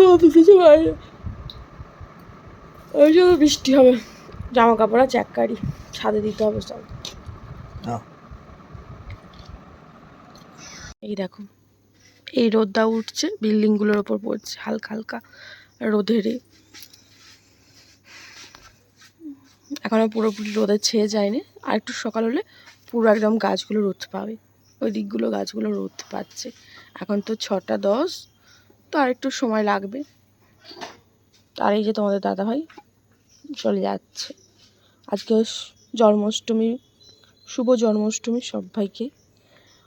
রোদ উঠেছে বাইরে ওই জন্য বৃষ্টি হবে। জামা কাপড় আছে এক কারি ছাদে দিতে হবে সব এই দেখো এই রোদটা উঠছে বিল্ডিংগুলোর ওপর পড়ছে হালকা হালকা রোদেরে এখনও পুরোপুরি রোদে ছেয়ে যায়নি। আর একটু সকাল হলে পুরো একদম গাছগুলো রোদ পাবে। ওই দিকগুলো গাছগুলো রোদ পাচ্ছে। এখন তো ছটা দশ। তো আর একটু সময় লাগবে। আর এই যে তোমাদের দাদাভাই চলে যাচ্ছে। আজকে জন্মাষ্টমী, শুভ জন্মাষ্টমী সবাইকে।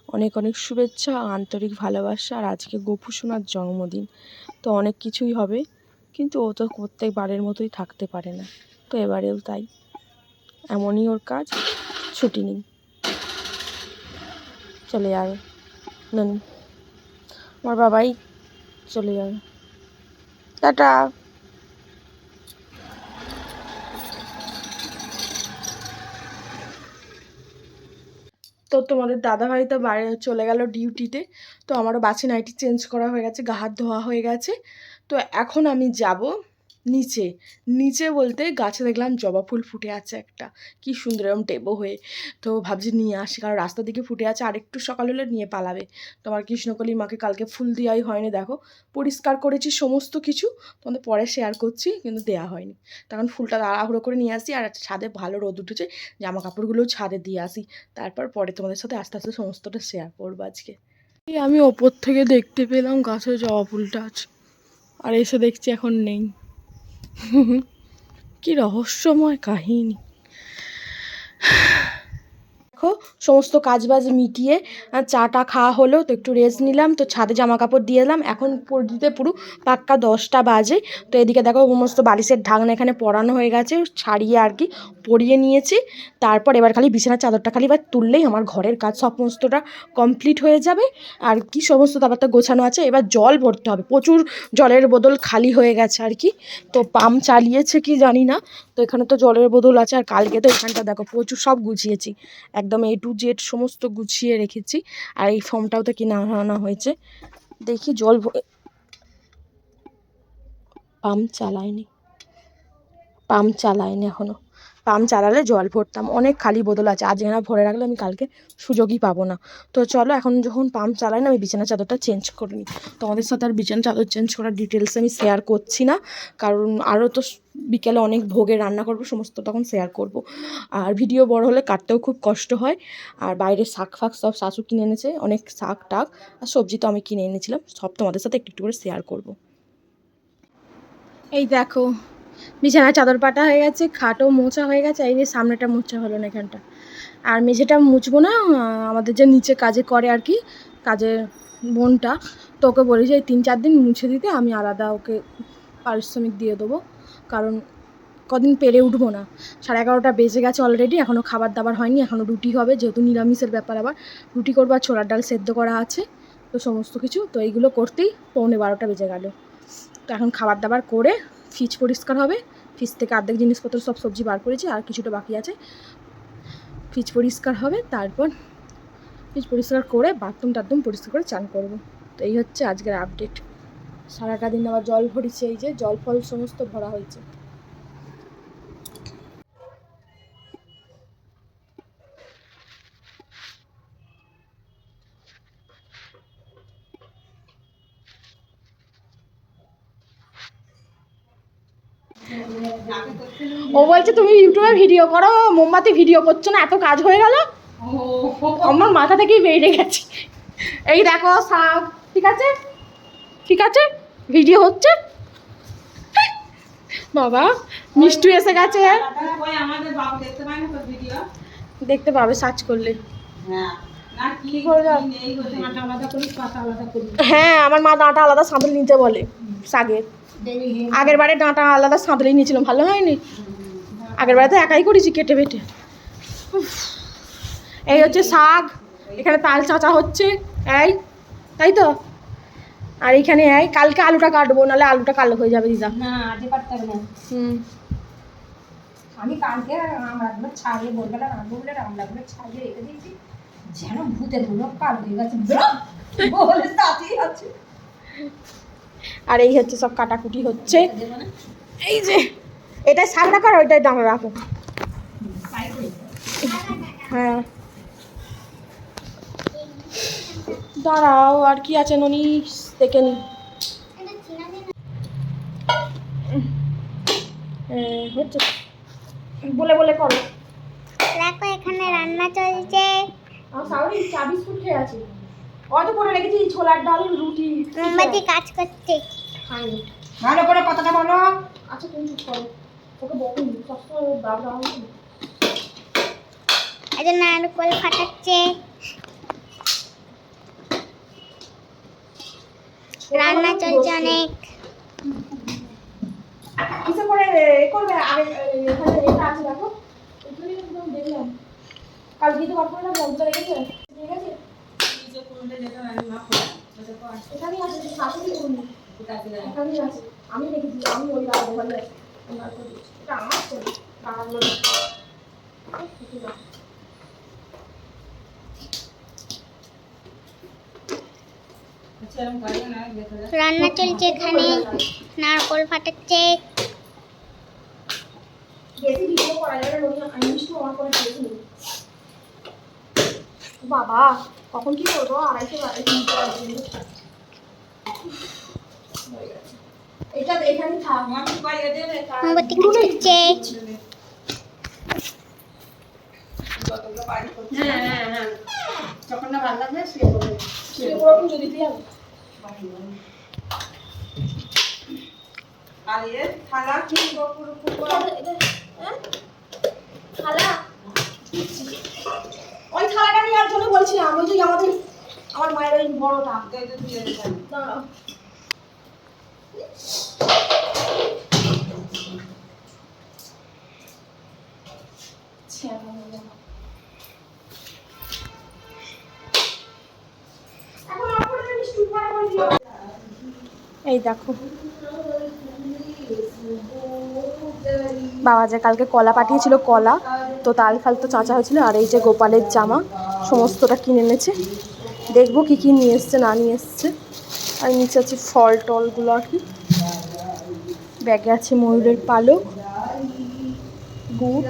অনেক অনেক শুভেচ্ছা, আন্তরিক ভালোবাসা, আর আজকে গপু সোনার জন্মদিন। তো অনেক কিছুই হবে, কিন্তু ও তো প্রত্যেকবারের মতোই থাকতে পারে না। তো এবারেও তাই। এমনই ওর কাজ, ছুটি নেই। চলে যাবে। নন আমার বাবাই চলে যাবে। টাটা। তো তোমাদের দাদাভাই তো বাইরে চলে গেল ডিউটিতে, তো আমারও বাসি নাইটি চেঞ্জ করা হয়ে গেছে, গা হাত ধোয়া হয়ে গেছে। তো এখন আমি যাব নিচে নিচে বলতে গাছে দেখলাম জবা ফুল ফুটে আছে একটা। কি সুন্দর এরকম টেবো হয়ে। তো ভাবছি নিয়ে আসি, কারণ রাস্তা দিকে ফুটে আছে আর একটু সকাল হলে নিয়ে পালাবে। তোমার কৃষ্ণকলি মাকে কালকে ফুল দেওয়াই হয়নি, দেখো। পরিষ্কার করেছি সমস্ত কিছু, তোমাদের পরে শেয়ার করছি, কিন্তু দেওয়া হয়নি। তখন ফুলটা তাড়াহুড়ো করে নিয়ে আসি, আর ছাদে ভালো রোদ উঠেছে জামা কাপড়গুলোও ছাদে দিয়ে আসি। তারপর পরে তোমাদের সাথে আস্তে আস্তে সমস্তটা শেয়ার করব আজকে। আমি ওপর থেকে দেখতে পেলাম গাছের জবা ফুলটা আছে, আর এসে দেখছি এখন নেই। কি রহস্যময় কাহিনী। সমস্ত কাজ বাজ মিটিয়ে চাটা খাওয়া হলো, তো একটু রেস্ট নিলাম, তো ছাদে জামা কাপড় দিয়ে এলাম। এখন পড়তে পুরো পাক্কা দশটা বাজে, তো এদিকে দেখো সমস্ত বালিশের ঢাকনা এখানে পরানো হয়ে গেছে, ছাড়িয়ে আর কি পরিয়ে নিয়েছি। তারপর এবার খালি বিছানার চাদরটা খালি এবার তুললেই আমার ঘরের কাজ সমস্তটা কমপ্লিট হয়ে যাবে। আর কি সমস্ত তারপরটা গোছানো আছে, এবার জল ভরতে হবে, প্রচুর জলের বোতল খালি হয়ে গেছে আর কি। তো পাম্প চালিয়েছে কি জানি না, তো এখানে তো জলের বোতল আছে, আর কালকে তো এখানটা দেখো প্রচুর সব গুছিয়েছি, একদম এ টু জেড সমস্ত গুছিয়ে রেখেছি আর এই ফর্মটাও তো কিনা আনা হয়েছে। দেখি জল পাম্প চালায়নি। পাম্প চালায়নি এখনও পাম্প চালালে জল ভরতাম। অনেক খালি বোতল আছে। আজ এখানে ভরে রাখলে, আমি কালকে সুযোগই পাবো না। তো চলো, এখন যখন পাম্প চালাই না, আমি বিছানা চাদরটা চেঞ্জ করে নিই। তোমাদের সাথে আর বিছানা চাদর চেঞ্জ করার ডিটেলস আমি শেয়ার করছি না। কারণ আরও তো বিকেলে অনেক ভোগে রান্না করব, সমস্ত তখন শেয়ার করব। আর ভিডিও বড় হলে কাটতেও খুব কষ্ট হয়। আর বাইরে শাক ফাক সব শাশু কিনে এনেছে, অনেক শাক টাক আর সবজি তো আমি কিনে এনেছিলাম। সব তোমাদের সাথে একটু একটু করে শেয়ার করব। এই দেখো বিছানায় চাদর পাটা হয়ে গেছে, খাটও মোছা হয়ে গেছে, এই যে সামনেটা মোছা হলো না এখানটা। আর মেঝেটা মুছবো না আমাদের যে নিচে কাজে করে আর কি, কাজের বোনটা, তো ওকে বলেছি এই তিন চার দিন মুছে দিতে আমি আলাদা ওকে পারিশ্রমিক দিয়ে দেবো, কারণ কদিন পেরে উঠবো না। সাড়ে এগারোটা বেজে গেছে অলরেডি এখনও খাবার দাবার হয়নি এখনও রুটি হবে, যেহেতু নিরামিষের ব্যাপার আবার। রুটি করব আর ছোলার ডাল সেদ্ধ করা আছে, তো সমস্ত কিছু, তো এইগুলো করতেই পৌনে বারোটা বেজে গেল। তো এখন খাবার দাবার করে ফ্রিজ পরিষ্কার হবে। ফ্রিজ থেকে আর্ধেক জিনিসপত্র সব সবজি বার করেছি, আর কিছুটা বাকি আছে। ফ্রিজ পরিষ্কার হবে, তারপর ফ্রিজ পরিষ্কার করে বাথরুম টাথরুম পরিষ্কার করে চান করব। তো এই হচ্ছে আজকের আপডেট সারাটা দিন আবার জল ভরিছে, এই যে জল ফল সমস্ত ভরা হয়েছে। ও বলছে তুমি ইউটিউবে ভিডিও করো মোমবাতি ভিডিও করছ না এত কাজ হয়ে গেল? আমার মাথা থেকেই বেরিয়ে গেছে। এই দেখো শাক ঠিক আছে? ঠিক আছে? ভিডিও হচ্ছে? বাবা মিষ্টু এসে গেছে। দেখতে পাবে সার্চ করলে। হ্যাঁ হ্যাঁ আমার মা ডাঁটা আলাদা সাঁতলে নিতে বলে শাকের আগের বারে ডাঁটা আলাদা সাঁতলেই নিয়েছিলাম ভালো হয়নি? আগের বারে তো একাই করেছি কেটে বেটে। এই হচ্ছে শাক এখানে তাল চাচা হচ্ছে এই তাই তো? আর এখানে এই কালকে আলুটা কাটবো নাহলে আলুটা কালো হয়ে যাবে দিদা। না আজে পারতে হবে না। হুম। আমি কালকে আমড়াগুলো ছাড়িয়ে বলবেন রান্নাগুলো আমড়াগুলো ছাড়িয়ে রেখে দিয়েছি। যেন ভূতেরগুলো কাল হয়ে গেছে। বলে তাতেই আছে। আর এই হচ্ছে সব কাটাকুটি হচ্ছে। এই যে শাক রাখো আর ওইটাই ডাঙা রাখো। হ্যাঁ। দাঁড়াও আর কি আছে ননি? দেখে নি। হ্যাঁ, হচ্ছে। বলে বলে করো। দেখো এখানে রান্না চলছে। আমার সাউরি চা বিস্কুট খেয়ে আছে। অত করে রেখেছি ছোলার ডাল রুটি মোমবাতি কাজ করছে। খাইনি ভালো করে কথাটা বলো। আচ্ছা তুমি চুপ করো। দাও নারকল ফাটাচ্ছে। রান্না চলছে অনেক। কিসে করে করবে? আগে এখানে এটা আছে দেখো। এখানে একদম দেখলাম। কাল গিয়ে তো বার করে না বলতে রেখেছে ঠিক আছে? এখানেই আছে শাশুড়ি করুন এখানেই আছে। আমি রেখেছি আমি ওই রাখব ভালো আছে এটা আমার রাখো। রান্না চলছে এখানে নারকল ফাটাচ্ছে। বাবা কখন কি করব? আড়াইশো। হয়ে। এটা এখানে থাক মোমবাতি যখন না ভালো লাগবে শুয়ে পড়বে ওরকম যদি তুই। আর এ থালা কি পুরো পুরো হ্যাঁ? থালা? ওই থালাটা নেওয়ার জন্য বলছিলাম ওই যে আমাদের আমার মায়ের ওই বড়টা। দাঁড়াও। ছ্যাঁকা হয়ে গেল। এখন অফ করে দিলে মিষ্টি উপরে করে দিও। এই দেখো। বাবা যে কালকে কলা পাঠিয়েছিল, কলা, তো তাল ফাল তো চাচা হয়েছিল, আর এই যে গোপালের জামা, সমস্তটা কিনে এনেছে। দেখব কি কি নিয়ে এসছে, না নিয়ে এসছে। আর নিচে আছে ফল টলগুলো আর কি। ব্যাগে আছে ময়ূরের পালক, গুড়,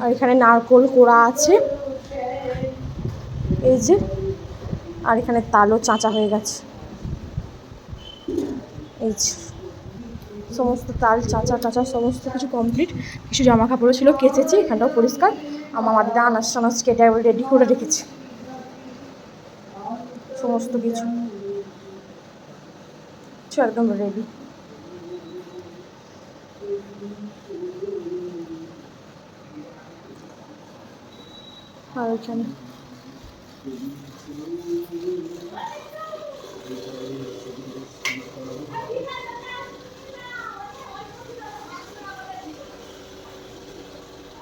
আর এখানে নারকোল কোড়া আছে। এই যে, আর এখানে তালও চাঁচা হয়ে গেছে। এই যে, সমস্ত তাল, চাচা, টাচা, সমস্ত কিছু কমপ্লিট কিছু জামা কাপড়ও ছিল, কেচেছি, এখানটাও পরিষ্কার। আমার মাদিদা আনাজ টানাজ কেটে রেডি করে রেখেছি। সমস্ত কিছু। কিছু একদম রেডি আর ওইখানে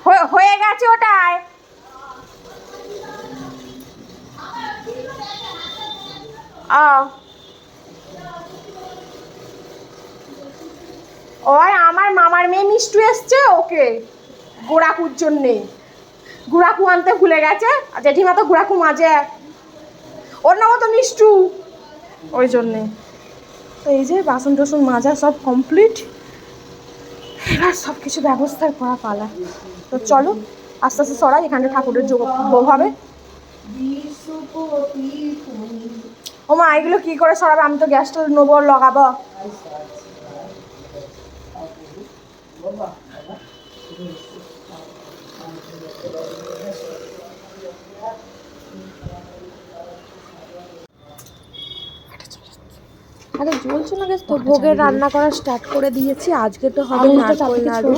হয়ে- হয়ে গেছে ওটাই ও ওই আমার মামার মেয়ে মিষ্টু এসছে ওকে গোড়াকুর জন্যে। গুড়াকু আনতে ভুলে গেছে। আর জেঠিমা তো গুড়াকু মাজে ওর নামও তো মিষ্টু। ওই জন্যে। তো এই যে বাসন টাসন মাজা সব কমপ্লিট এবার সব কিছু ব্যবস্থা করা পালা। তো চলো, আস্তে আস্তে সরাই এখানে ঠাকুরের যোগ ভোগ হবে। ও মা এগুলো কি করে সরাবে? আমি তো গ্যাসটা নেব, লাগাবো। আরে জ্বলছে না তো ভোগের রান্না করা স্টার্ট করে দিয়েছি। আজকে তো হবে নারকোল নাড়ু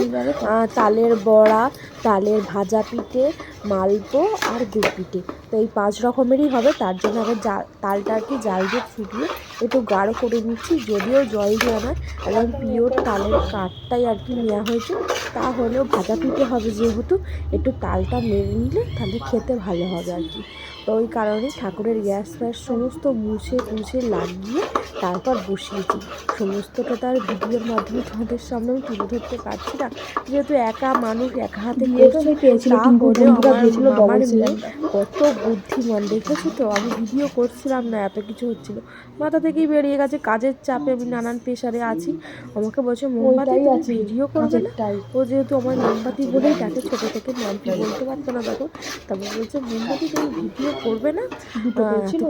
তালের বড়া তালের ভাজা পিঠে, মালপো আর গুড় পিঠে। তো এই পাঁচ রকমেরই হবে, তার জন্য আগে জা- তালটা আর কি জাল দিয়ে ফুটিয়ে একটু গাঢ় করে নিচ্ছি। যদিও জল দেওয়া নয়, একদম পিওর তালের কাঠটাই আর কি নেওয়া হয়েছে, তাহলেও ভাজা পিঠে হবে যেহেতু, একটু তালটা মেরে নিলে তাহলে খেতে ভালো হবে আর কি। তো ওই কারণে ঠাকুরের গ্যাস ফ্যাস সমস্ত মুছে মুছে লাগিয়ে তারপর বসিয়েছি। সমস্তটা তার ভিডিওর মাধ্যমে তোমাদের সামনে আমি তুলে ধরতে পারছি না, যেহেতু একা মানুষ, একা হাতে করছে তা বন্ধুরা আমার কত বুদ্ধিমান দেখেছ তো? আমি ভিডিও করছিলাম না এত কিছু হচ্ছিল। মাথা থেকেই বেরিয়ে গেছে কাজের চাপে আমি নানান প্রেশারে আছি। আমাকে বলছে মোমবাতি তুমি ভিডিও করবে না? ও যেহেতু আমার মোমবাতি বলেই ডাকে ছোটো থেকে নামটি বলতে পারতো না তখন। তারপর বলছে মোমবাতি তুমি ভিডিও করবে না?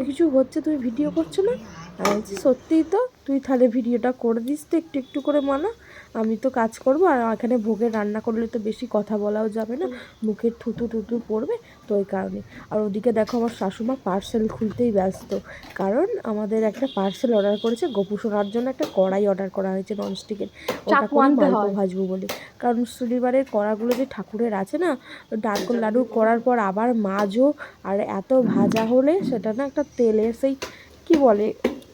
কিছু হচ্ছে তুমি ভিডিও করছ না? আমি বলছি সত্যিই তো তুই তাহলে ভিডিওটা করে দিস তো একটু একটু করে মানা। আমি তো কাজ করব আর এখানে ভোগে রান্না করলে তো বেশি কথা বলাও যাবে না মুখের থুতু টুতু পড়বে তো ওই কারণে। আর ওদিকে দেখো আমার শাশুমা পার্সেল খুলতেই ব্যস্ত কারণ আমাদের একটা পার্সেল অর্ডার করেছে গোপু সোনার জন্য একটা কড়াই অর্ডার করা হয়েছে ননস্টিকের ওটা চাকু করে মালপো ভাজবো বলে। কারণ শনিবারের কড়াগুলো যে ঠাকুরের আছে না নারকোল লাড়ু করার পর আবার মাজো আর এত ভাজা হলে সেটা না একটা তেলের সেই কি বলে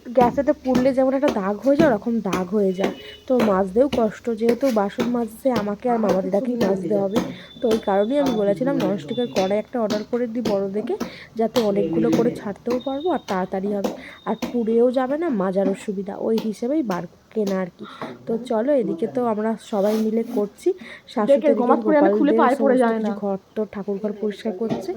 গ্যাসেতে পুড়লে যেমন একটা দাগ হয়ে যায়, ওরকম দাগ হয়ে যায়। তো মাজতেও কষ্ট, যেহেতু বাসন মাজতে আমাকে আর মামা দিদাকেই মাজতে হবে। তো ওই কারণেই আমি বলেছিলাম, ননস্টিকের কড়াই একটা অর্ডার করে দিই বড় দেখে যাতে অনেকগুলো করে ছাড়তেও পারব আর তাড়াতাড়ি হবে। আর পুড়েও যাবে না মাজারও সুবিধা ওই হিসেবেই বার কেনা আর কি। তো চলো এদিকে তো আমরা সবাই মিলে করছি। শাশুড়ি দেখে গোমাত করে আনা খুলে পায়ে পড়ে যায় না। ঘর তো ঠাকুর ঘর পরিষ্কার করছে।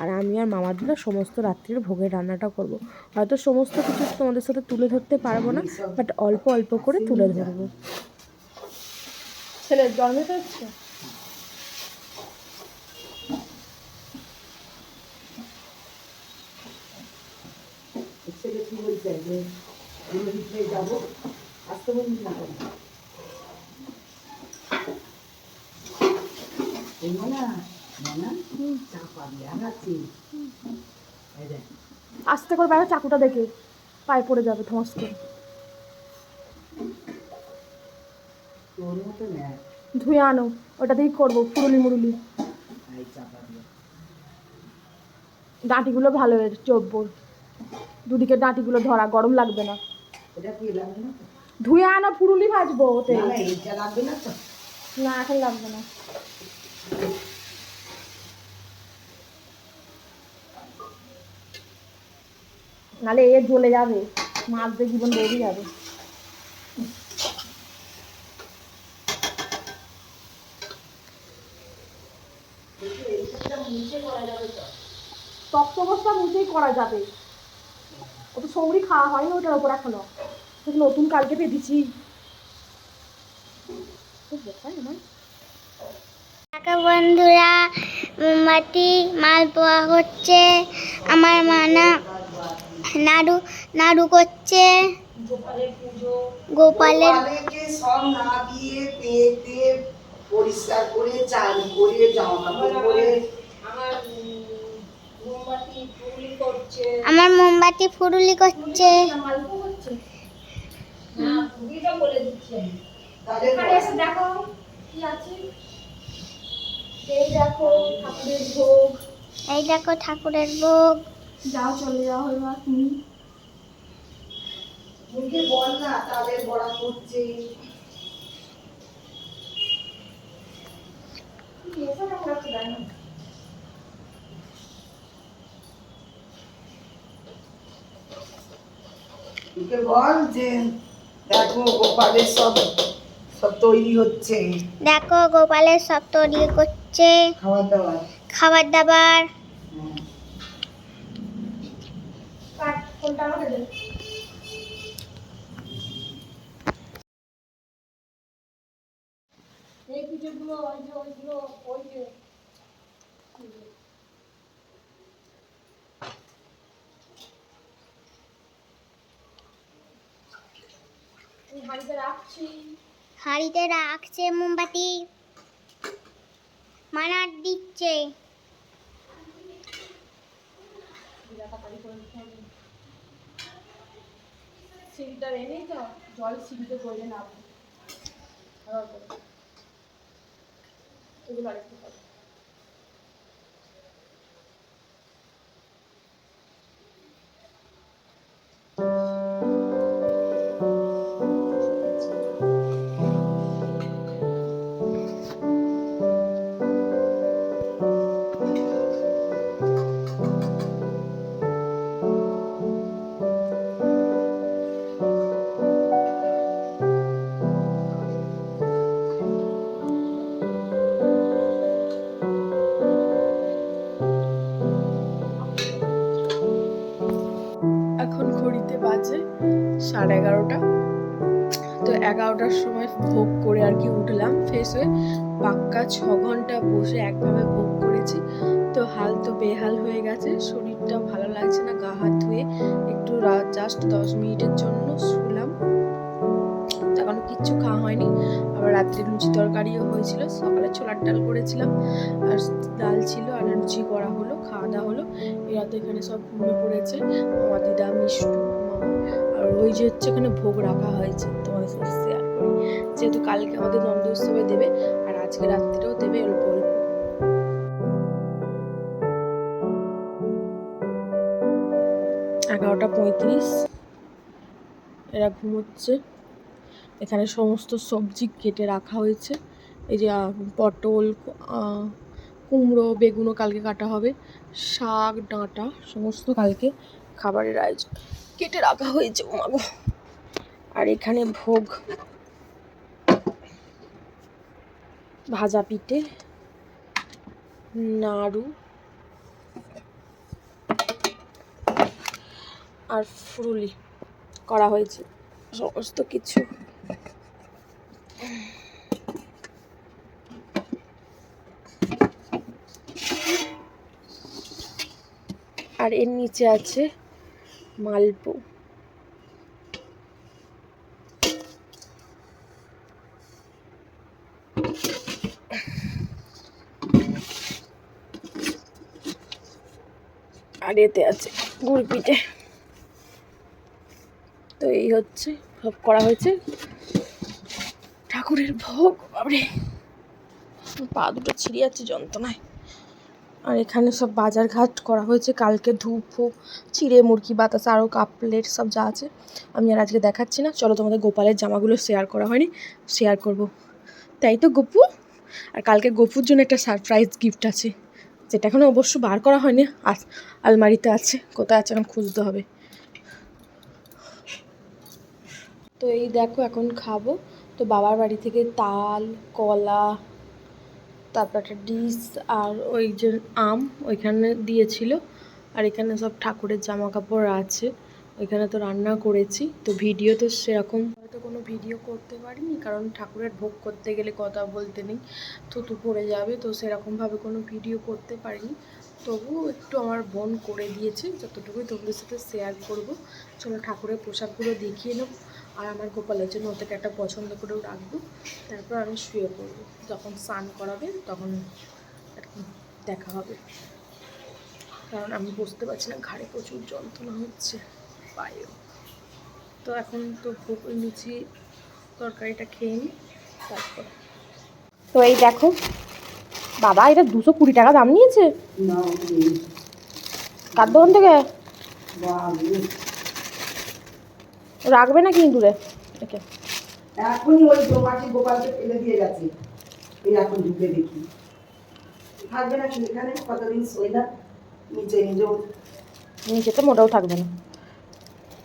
আর আমি আর মামার দিদা সমস্ত রাত্রির ভোগের রান্নাটা করব। হয়তো সমস্ত কিছু তোমাদের সাথে তুলে ধরতে পারব না বাট অল্প অল্প করে তুলে ধরবো। ছেলের জন্মে তো হচ্ছে আস্তে করে বেড়া চাকুটা দেখে। পায়ে পড়ে যাবে করে ধুয়ে আনো, ওটা দিয়েই করব, ফুরুলি মুরুলি। ডাঁটিগুলো ভালো চব্বর দুদিকে ডাঁটিগুলো ধরা, গরম লাগবে না। ধুয়ে আনো ফুরুলি ভাজবো ওতে। না এখন লাগবে না। নালে এ জ্বলে যাবে মাছ দিয়ে জীবন বেরিয়ে যাবে। তপ্ত অবস্থা মুছেই করা যাবে। ও তো সৌরি খাওয়া হয়নি ওটার ওপর এখনও। তো নতুন কালকে পেতেছি খুব কাকা বন্ধুরা মোমবাতি মালপোয়া হচ্ছে আমার মানা নাড়ু নাড়ু করছে। গোপালের সব না দিয়ে পেতে পরিষ্কার করে করে জামা কাপড় আমার মোমবাতি ফুরুলি করছে। তাদের এসে দেখো কি আছে। এই দেখো ঠাকুরের ভোগ। এই দেখো ঠাকুরের ভোগ। যাও চলে যাও এবার তুমি। মুখে বল না তাদের বড়া করছে। বল যে দেখো গোপালের সব সব তৈরি হচ্ছে। দেখো গোপালের সব তৈরি করছে। খাবার দাবার খাবার দাবার কাট ফোনটা আমাকে দে এই পিঠেগুলো ওই যে ওইগুলো ওই যে। হাঁড়িতে রাখছি। হাঁড়িতে রাখছে মোমবাতি। মানার দিচ্ছে। এনেই তো জল সিলতে করে না। সাড়ে এগারোটা। তো এগারোটার সময় ভোগ করে আর কি উঠলাম। ফ্রেশ হয়ে পাক্কা ছ ঘণ্টা বসে একভাবে ভোগ করেছি। তো হাল তো বেহাল হয়ে গেছে। শরীরটা ভালো লাগছে না, গা হাত ধুয়ে একটু রাত জাস্ট দশ মিনিটের জন্য শুলাম। তখন কিচ্ছু খাওয়া হয়নি। আবার রাত্রে লুচি তরকারিও হয়েছিল। সকালে ছোলার ডাল করেছিলাম। আর ডাল ছিল, আর লুচি করা হলো, খাওয়া দাওয়া হলো। এরা তো এখানে সব ঘুমিয়ে পড়েছে। আমার দিদা, মিষ্টু আর ওই যে হচ্ছে এখানে ভোগ রাখা হয়েছে তোমাদের সাথে শেয়ার করি। যেহেতু কালকে আমাদের নন্দ উৎসবে দেবে, আর আজকে রাত্রিরেও দেবে অল্প অল্প এগারোটা পঁয়ত্রিশ, এরা ঘুমোচ্ছে। এখানে সমস্ত সবজি কেটে রাখা হয়েছে। এই যে পটল কুমড়ো, বেগুনও কালকে কাটা হবে। শাক, ডাঁটা, সমস্ত কালকে খাবারের আয়োজন। কেটে রাখা হয়েছে মাগো আর এখানে ভোগ, ভাজা পিঠে, নাড়ু, আর ফুরুলি করা হয়েছে। সমস্ত কিছু। আর এর নিচে আছে মালপো। আর এতে আছে গুড় পিঠে। তো এই হচ্ছে, সব করা হয়েছে। ঠাকুরের ভোগ বাবরে পা দুটো ছিঁড়ে যাচ্ছে যন্ত্রণায়। আর এখানে সব বাজার ঘাট করা হয়েছে, কালকে ধূপ চিড়ে, মুরগি, বাতাস আরও কাপ প্লেট সব যা আছে, আমি আর আজকে দেখাচ্ছি না। চলো তোমাদের গোপালের জামাগুলো শেয়ার করা হয়নি শেয়ার করব। তাই তো গপু? আর কালকে গপুর জন্য একটা সারপ্রাইজ গিফট আছে, যেটা এখনও অবশ্য বার করা হয়নি আলমারিতে আছে, কোথায় আছে এখন খুঁজতে হবে। তো এই দেখো এখন খাব, তো বাবার বাড়ি থেকে তাল, কলা, তারপর একটা ডিশ আর ওই যে আম ওইখানে দিয়েছিল। আর এখানে সব ঠাকুরের জামা কাপড় আছে। এখানে তো রান্না করেছি, তো ভিডিও তো সেরকম হয়তো কোনো ভিডিও করতে পারিনি, কারণ ঠাকুরের ভোগ করতে গেলে কথা বলতে নেই, থুতু পড়ে যাবে, তো সেরকমভাবে কোনো ভিডিও করতে পারিনি। তবুও একটু আমার বোন করে দিয়েছে, যতটুকুই তোমাদের সাথে শেয়ার করব। চলো ঠাকুরের পোশাকগুলো দেখিয়ে নেব, আর আমার গোপালের জন্য ওটাকে একটা পছন্দ করেও রাখব। তারপর আমি শুয়ে পড়ব, যখন স্নান করাবে তখন আর কি দেখা হবে। কারণ আমি বুঝতে পারছি না ঘাড়ে প্রচুর যন্ত্রণা হচ্ছে পায়েও। তো এখন তো ভোগ লুচি তরকারিটা খেয়ে নিই তারপর। তো এই দেখো বাবা এটা দুশো কুড়ি টাকা দাম নিয়েছে? না কার দোকান থেকে? রাখবে না কিন্তু রে একে এখনই ওই জমাটি গোপালকে ফেলে দিয়ে গেছে এই এখন ঢুকে দেখি। থাকবে না কি এখানে? কতদিন শোয় না? নিচে নিজেও নিচেতে মোটেও থাকবে না।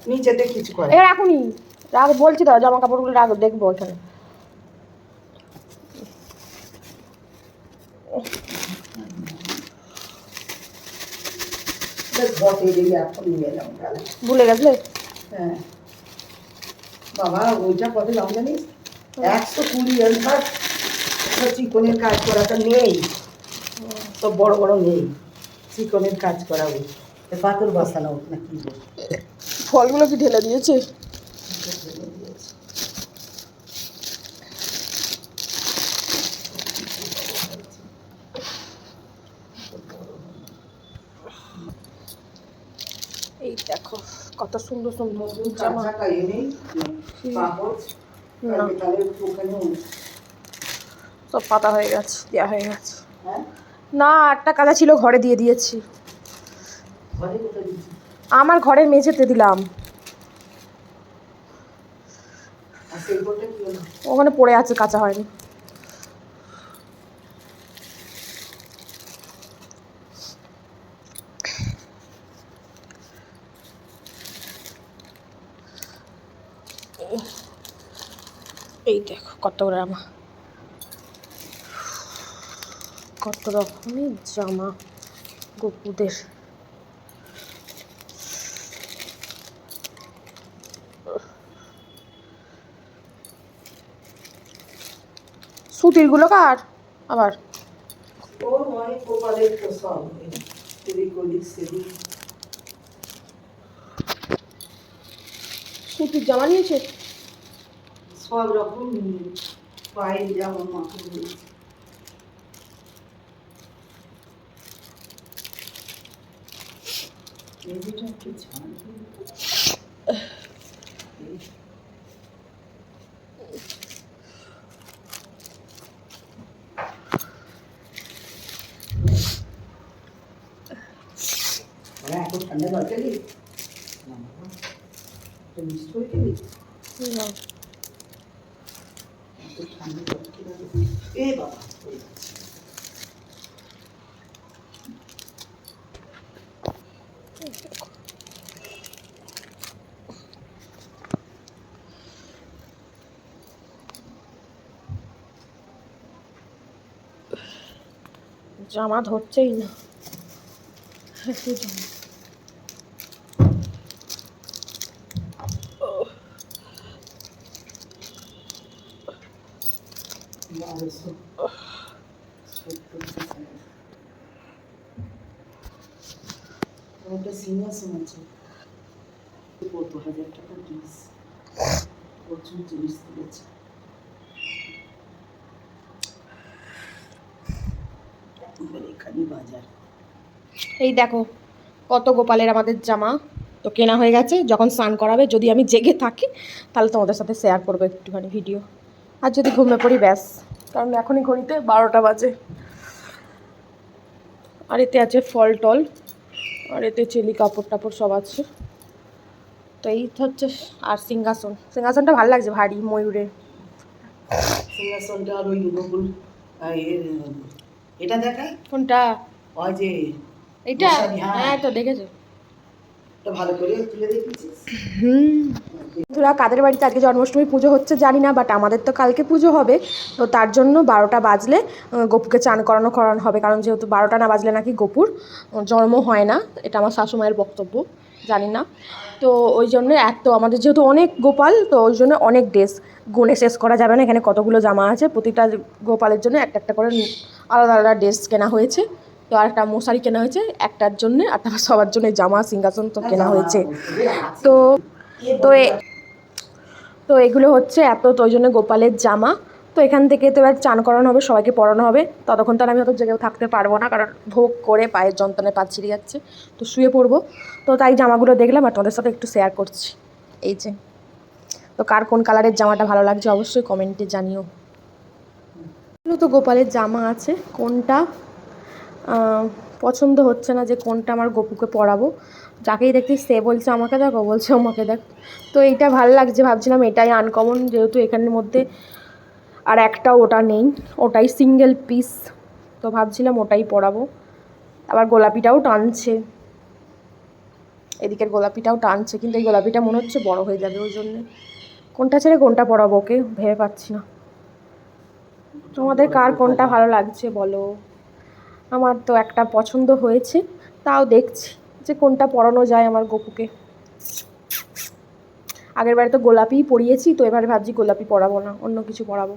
নিচেতে কিছু করে। এবার এখনই রাখ বলছি তো জামা কাপড়গুলো রাখ দেখব ভুলে গেছিলে? হ্যাঁ। বাবা ওইটা কত দাম জানিস? একশো কুড়ি এবার চিকনের কাজ করাটা নেই। তো বড় বড় নেই। চিকনের কাজ করা এ পাথর বসানো না কি ফলগুলো কি ঢেলে দিয়েছে? এই দেখো কত সুন্দর সুন্দর জামা। সব পাতা হয়ে গেছে দেওয়া হয়ে গেছে। হ্যাঁ? না আটটা কাদা ছিল ঘরে দিয়ে দিয়েছি। ঘরে আমার ঘরের মেঝেতে দিলাম। ওখানে পড়ে আছে কাঁচা হয়নি। এই দেখো কত জামা কত রকমের জামা গপুদের। সুতিরগুলো কার? আবার। সুতির জামা নিয়েছে? সব রকম পায়ের জামা মাথায় ঠান্ডা জল খেলি মিষ্টি করে খেলি ঠান্ডা জল কীভাবে এ বাবা। জামা ধরছেই না। একটু জামা বারোশো সত্তর টাকা। ওটা সিংহাসন আছে কত হাজার টাকা জিনিস প্রচুর জিনিস তুলেছে এবার এখানে বাজার। এই দেখো কত গোপালের আমাদের জামা। তো কেনা হয়ে গেছে যখন স্নান করাবে যদি আমি জেগে থাকি তাহলে তোমাদের সাথে শেয়ার করব একটুখানি ভিডিও আর যদি ঘুমিয়ে পড়ি ব্যাস। কারণ এখনই ঘড়িতে বারোটা বাজে। আর এতে আছে ফল টল আর এতে চেলি কাপড় টাপড় সব আছে। তো এই হচ্ছে আর সিংহাসন। সিংহাসনটা ভালো লাগছে ভারী ময়ূরের। সিংহাসনটা আর ওই এটা দেখায় কোনটা? ওই যে মশারি, হ্যাঁ। তো দেখেছ। এটা ভালো করে তুলে দেখেছিস বন্ধুরা কাদের বাড়িতে আজকে জন্মাষ্টমী পুজো হচ্ছে জানি না বাট আমাদের তো কালকে পুজো হবে। তো তার জন্য বারোটা বাজলে গপুকে চান করানো করানো হবে। কারণ যেহেতু বারোটা না বাজলে নাকি গপুর জন্ম হয় না। এটা আমার শাশুমায়ের বক্তব্য জানি না। তো ওই জন্য এক তো আমাদের যেহেতু অনেক গোপাল তো ওই জন্য অনেক ড্রেস গুণে শেষ করা যাবে না। এখানে কতগুলো জামা আছে প্রতিটা গোপালের জন্য একটা একটা করে আলাদা আলাদা ড্রেস কেনা হয়েছে। তো আর একটা মশারি কেনা হয়েছে একটার জন্য আর তারপর সবার জন্য জামা সিংহাসন তো কেনা হয়েছে। তো তো এ- তো এগুলো হচ্ছে এত তো ওই জন্য গোপালের জামা। তো এখান থেকে তো এবার চান করানো হবে সবাইকে পরানো হবে। ততক্ষণ তো আর আমি অত জেগেও থাকতে পারব না কারণ ভোগ করে পায়ের যন্ত্রণায় পা ছিঁড়ে যাচ্ছে। তো শুয়ে পড়ব। তো তাই জামাগুলো দেখলাম আর তোমাদের সাথে একটু শেয়ার করছি। এই যে তো কার কোন কালারের জামাটা ভালো লাগছে অবশ্যই কমেন্টে জানিও। তো গোপালের জামা আছে, কোনটা? পছন্দ হচ্ছে না যে কোনটা আমার গপুকে পরাবো। যাকেই দেখছি সে বলছে আমাকে দেখ ও বলছে আমাকে দেখ। তো এইটা ভালো লাগছে, ভাবছিলাম এটাই আনকমন যেহেতু এখানের মধ্যে আর একটা ওটা নেই, ওটাই সিঙ্গেল পিস তো ভাবছিলাম ওটাই পরাবো। আবার গোলাপিটাও টানছে। এদিকের গোলাপিটাও টানছে, কিন্তু এই গোলাপিটা মনে হচ্ছে বড় হয়ে যাবে, ওই জন্যে। কোনটা ছেড়ে কোনটা পরাবো ওকে? ভেবে পাচ্ছি না। তোমাদের কার কোনটা ভালো লাগছে বলো? আমার তো একটা পছন্দ হয়েছে, তাও দেখছি যে কোনটা পরানো যায় আমার গপুকে। আগের বারে তো গোলাপিই পরিয়েছি, তো এবারে ভাবছি গোলাপি পরাবো না, অন্য কিছু পরাবো।